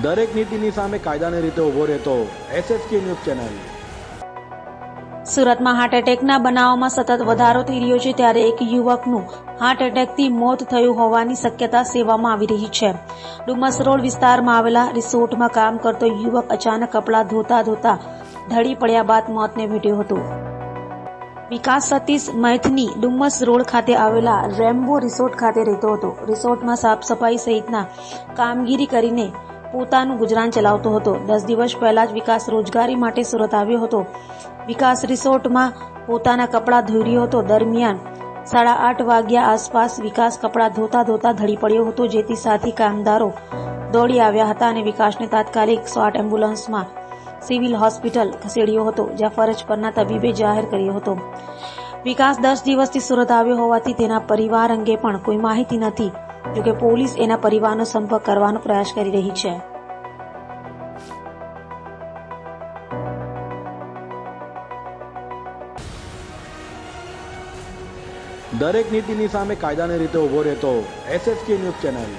દરેક નીતિની સામે કાયદાની રીતે ઊભો રહેતો એસએસકે ન્યૂઝ ચેનલ. સુરતમાં હાર્ટ એટેકના બનાવોમાં સતત વધારો થઈ રહ્યો છે ત્યારે એક યુવકનું હાર્ટ એટેકથી મોત થયું હોવાની શક્યતા સેવામાં આવી રહી છે. ડુમસ રોડ વિસ્તારમાં આવેલા રિસોર્ટમાં કામ કરતો યુવક અચાનક કપડાં ધોતા ધોતા ધડી પડ્યા બાદ મોતને ભેટ્યો હતો. વિકાસ સતીશ મૈથની ડુમ્મસ રોડ ખાતે આવેલા રેમ્બો રિસોર્ટ ખાતે રહેતો હતો. રિસોર્ટમાં સાફ સફાઈ સહિતના કામગીરી કરીને પોતાનું ગુજરાન ચલાવતો હતો. દસ દિવસ પહેલા જ વિકાસ રોજગારી માટે સુરત આવ્યો હતો. વિકાસ રિસોર્ટમાં પોતાના કપડાં ધોઈ રહ્યો હતો. દરમિયાન સાડા આઠ વાગ્યા આસપાસ વિકાસ કપડાં ધોતા ધોતા ધડી પડ્યો હતો, જેથી સાથી કામદારો દોડી આવ્યા હતા અને વિકાસને તાત્કાલિક એકસો આઠ એમ્બ્યુલન્સમાં સિવિલ હોસ્પિટલ ખસેડ્યો હતો, જ્યાં ફરજ પરના તબીબે જાહેર કર્યો હતો. વિકાસ દસ દિવસથી સુરત આવ્યો હોવાથી તેના પરિવાર અંગે પણ કોઈ માહિતી નથી. જોકે પોલીસ એના પરિવારનો સંપર્ક કરવાનો પ્રયાસ કરી રહી છે. દરેક નીતિની સામે કાયદાની રીતે ઊભો રહેતો એસએસકે ન્યૂઝ ચેનલ.